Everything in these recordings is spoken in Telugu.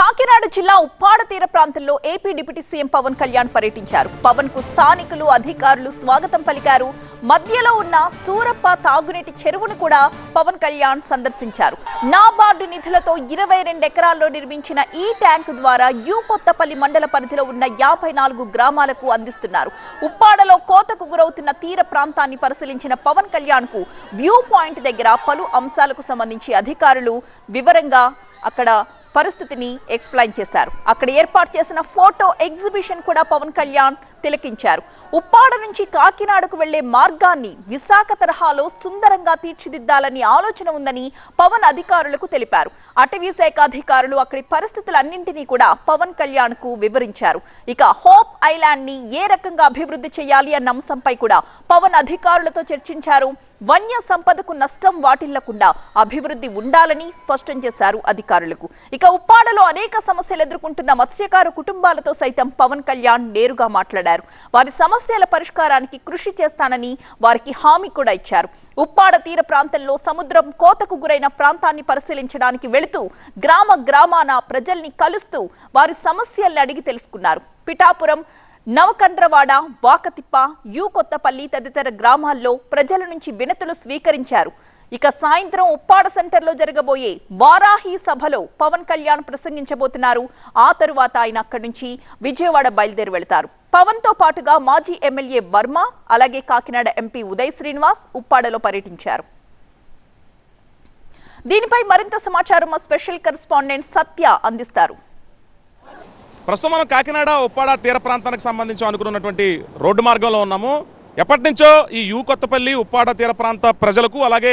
కాకినాడ జిల్లా ఉప్పాడ తీర ప్రాంతంలో AP deputy CM Pawan Kalyan పర్యటించారు. పవన్కు స్థానికులు అధికారులు స్వాగతం పలికారు. మధ్యలో ఉన్న సూరప్ప తాగునీటి చెరువును కూడా పవన్ కళ్యాణ్ సందర్శించారు. నాబార్డు నిధులతో ఇరవై రెండు ఎకరాల్లో నిర్మించిన ఈ ట్యాంక్ ద్వారా యూ కొత్తపల్లి మండల పరిధిలో ఉన్న యాభై నాలుగు గ్రామాలకు అందిస్తున్నారు. ఉప్పాడలో కోతకు గురవుతున్న తీర ప్రాంతాన్ని పరిశీలించిన పవన్ కళ్యాణ్కు వ్యూ పాయింట్ దగ్గర పలు అంశాలకు సంబంధించి అధికారులు వివరంగా అక్కడ పరిస్థితిని ఎక్స్ప్లెయిన్ చేశారు. అక్కడ ఏర్పాటు చేసిన ఫోటో ఎగ్జిబిషన్ కూడా పవన్ కళ్యాణ్ తిలకించారు. ఉప్పాడ నుంచి కాకినాడకు వెళ్ళే మార్గాన్ని విశాఖ తరహాలో సుందరంగా తీర్చిదిద్దాలని ఆలోచన ఉందని పవన్ అధికారులకు తెలిపారు. అటవీ శాఖ అధికారులు అక్కడి పరిస్థితులన్నింటినీ కూడా పవన్ కళ్యాణ్కు వివరించారు. ఇక హోప్ ఐలాండ్ని ఏ రకంగా అభివృద్ధి చేయాలి అన్న అంశంపై కూడా పవన్ అధికారులతో చర్చించారు. వన్య సంపదకు నష్టం వాటిల్లకుండా అభివృద్ధి ఉండాలని స్పష్టం చేశారు అధికారులకు. ఇక ఉప్పాడలో అనేక సమస్యలు ఎదుర్కొంటున్న మత్స్యకారు కుటుంబాలతో సైతం పవన్ కళ్యాణ్ నేరుగా మాట్లాడారు. వారి సమస్యల పరిష్కారానికి కృషి చేస్తానని వారికి హామీ కూడా ఇచ్చారు. ఉప్పాడ తీర ప్రాంతంలో సముద్రం కోతకు గురైన ప్రాంతాన్ని పరిశీలించడానికి వెళుతూ గ్రామ గ్రామాన ప్రజల్ని కలుస్తూ వారి సమస్యల్ని అడిగి తెలుసుకున్నారు. పిఠాపురం నవకండ్రవాడ వాకతిప్ప యూ కొత్తపల్లి తదితర గ్రామాల్లో ప్రజల నుంచి వినతులు స్వీకరించారు. ఇక సాయంత్రం ఉప్పాడ సెంటర్లో జరగబోయే వారాహి సభలో పవన్ కళ్యాణ్ ప్రసంగించబోతున్నారు. ఆ తరువాత ఆయన అక్కడి నుంచి విజయవాడ బయలుదేరి వెళతారు. పవన్తో పాటుగా మాజీ ఎమ్మెల్యే వర్మ అలాగే కాకినాడ ఎంపీ ఉదయ్ శ్రీనివాస్ ఉప్పాడలో పర్యటించారు. దీనిపై మరింత సమాచారం మా స్పెషల్ కరెస్పాండెంట్ సత్య అందిస్తారు. ప్రస్తుతం మనం కాకినాడ ఉప్పాడ తీర ప్రాంతానికి సంబంధించి అనుకున్నటువంటి రోడ్డు మార్గంలో ఉన్నాము. ఎప్పటి నుంచో ఈ యూ కొత్తపల్లి ఉప్పాడ తీర ప్రాంత ప్రజలకు అలాగే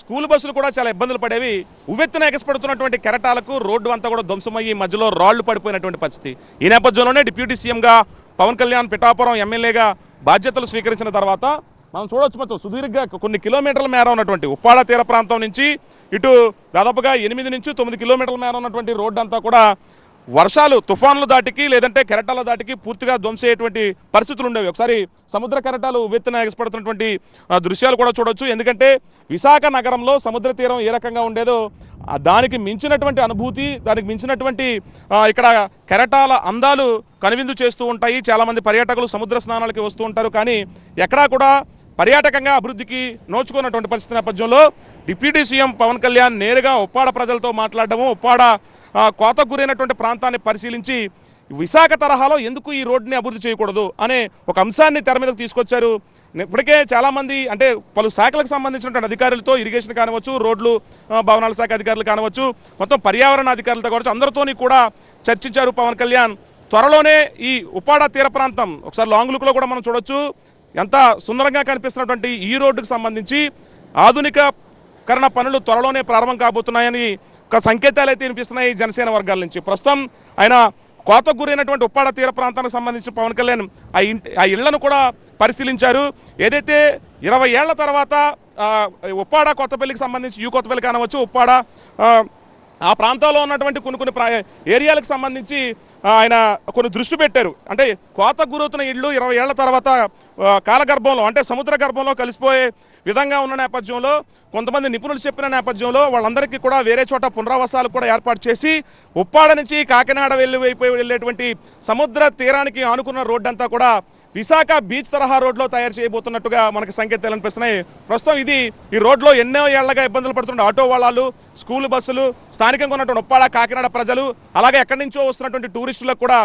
స్కూల్ బస్సులు కూడా చాలా ఇబ్బందులు పడేవి. ఉవ్వెత్తున ఎగసిపడుతున్నటువంటి కెరటాలకు రోడ్డు అంతా కూడా ధ్వంసమయ్యి మధ్యలో రాళ్ళు పడిపోయినటువంటి పరిస్థితి. ఈ నేపథ్యంలోనే డిప్యూటీ సీఎంగా పవన్ కళ్యాణ్ పిఠాపురం ఎమ్మెల్యేగా బాధ్యతలు స్వీకరించిన తర్వాత మనం చూడవచ్చు మొత్తం సుదీర్ఘ కొన్ని కిలోమీటర్ల మేర ఉన్నటువంటి ఉప్పాడ తీర ప్రాంతం నుంచి ఇటు దాదాపుగా ఎనిమిది నుంచి తొమ్మిది కిలోమీటర్ల మేర ఉన్నటువంటి రోడ్డు అంతా కూడా వర్షాలు తుఫాన్లు దాటికి లేదంటే కెరటాల దాటికి పూర్తిగా ధ్వంసేటువంటి పరిస్థితులు ఉండేవి. ఒకసారి సముద్ర కెరటాలు ఉవ్వెత్తున ఎగసిపడుతున్నటువంటి దృశ్యాలు కూడా చూడొచ్చు. ఎందుకంటే విశాఖ నగరంలో సముద్ర తీరం ఏ రకంగా ఉండేదో దానికి మించినటువంటి అనుభూతి దానికి మించినటువంటి ఇక్కడ కెరటాల అందాలు కనువిందు చేస్తూ ఉంటాయి. చాలామంది పర్యాటకులు సముద్ర స్నానాలకి వస్తూ ఉంటారు. కానీ ఎక్కడా కూడా పర్యాటకంగా అభివృద్ధికి నోచుకున్నటువంటి పరిస్థితి నేపథ్యంలో డిప్యూటీ సీఎం పవన్ కళ్యాణ్ నేరుగా ఉప్పాడ ప్రజలతో మాట్లాడడము ఉప్పాడ కోతకు గురైనటువంటి ప్రాంతాన్ని పరిశీలించి విశాఖ తరహాలో ఎందుకు ఈ రోడ్ని అభివృద్ధి చేయకూడదు అనే ఒక అంశాన్ని తెర మీదకు తీసుకొచ్చారు. ఇప్పటికే చాలామంది అంటే పలు శాఖలకు సంబంధించినటువంటి అధికారులతో ఇరిగేషన్ కానివచ్చు రోడ్లు భవనాల శాఖ అధికారులు కానివచ్చు మొత్తం పర్యావరణ అధికారులతో కావచ్చు అందరితోని కూడా చర్చించారు పవన్ కళ్యాణ్. త్వరలోనే ఈ ఉప్పాడ తీర ప్రాంతం ఒకసారి లాంగ్ లుక్లో కూడా మనం చూడొచ్చు. ఎంత సుందరంగా కనిపిస్తున్నటువంటి ఈ రోడ్డుకు సంబంధించి ఆధునికకరణ పనులు త్వరలోనే ప్రారంభం కాబోతున్నాయని ఒక సంకేతాలు అయితే వినిపిస్తున్నాయి జనసేన వర్గాల నుంచి. ప్రస్తుతం ఆయన కోతకు గురైనటువంటి ఉప్పాడ తీర ప్రాంతానికి సంబంధించి పవన్ కళ్యాణ్ ఆ ఇంటి ఆ ఇళ్ళను కూడా పరిశీలించారు. ఏదైతే ఇరవై ఏళ్ళ తర్వాత ఉప్పాడ కొత్తపల్లికి సంబంధించి యూ కొత్తపల్లి కానవచ్చు ఉప్పాడ ఆ, ప్రాంతాల్లో ఉన్నటువంటి కొన్ని కొన్ని ప్రా- ఏరియాలకు సంబంధించి ఆయన కొన్ని దృష్టి పెట్టారు. అంటే కోత గురవుతున్న ఇళ్ళు ఇరవై ఏళ్ళ తర్వాత కాలగర్భంలో అంటే సముద్ర గర్భంలో కలిసిపోయే విధంగా ఉన్న నేపథ్యంలో కొంతమంది నిపుణులు చెప్పిన నేపథ్యంలో వాళ్ళందరికీ కూడా వేరే చోట పునరావాసాలు కూడా ఏర్పాటు చేసి ఉప్పాడ నుంచి కాకినాడ వెళ్ళి వైపు వెళ్ళేటువంటి సముద్ర తీరానికి ఆనుకున్న రోడ్డు అంతా కూడా విశాఖ బీచ్ తరహా రోడ్లో తయారు చేయబోతున్నట్టుగా మనకి సంకేతాలు అనిపిస్తున్నాయి ప్రస్తుతం ఇది ఈ రోడ్లో ఎన్నో ఏళ్ళగా ఇబ్బందులు పడుతున్న ఆటో వాళ్ళు స్కూల్ బస్సులు స్థానికంగా ఉన్నటువంటి ఉప్పాడ కాకినాడ ప్రజలు అలాగే ఎక్కడి నుంచో వస్తున్నటువంటి టూరిస్టులకు కూడా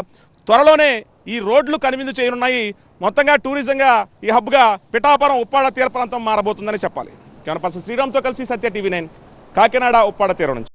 త్వరలోనే ఈ రోడ్లు కనువిందు చేయనున్నాయి. మొత్తంగా టూరిజంగా ఈ హబ్గా పిఠాపురం ఉప్పాడ తీర ప్రాంతం మారబోతుందని చెప్పాలి. కెమెరా పర్సన్ శ్రీరామ్తో కలిసి సత్య టీవీ నైన్ కాకినాడ ఉప్పాడ తీరం నుంచి.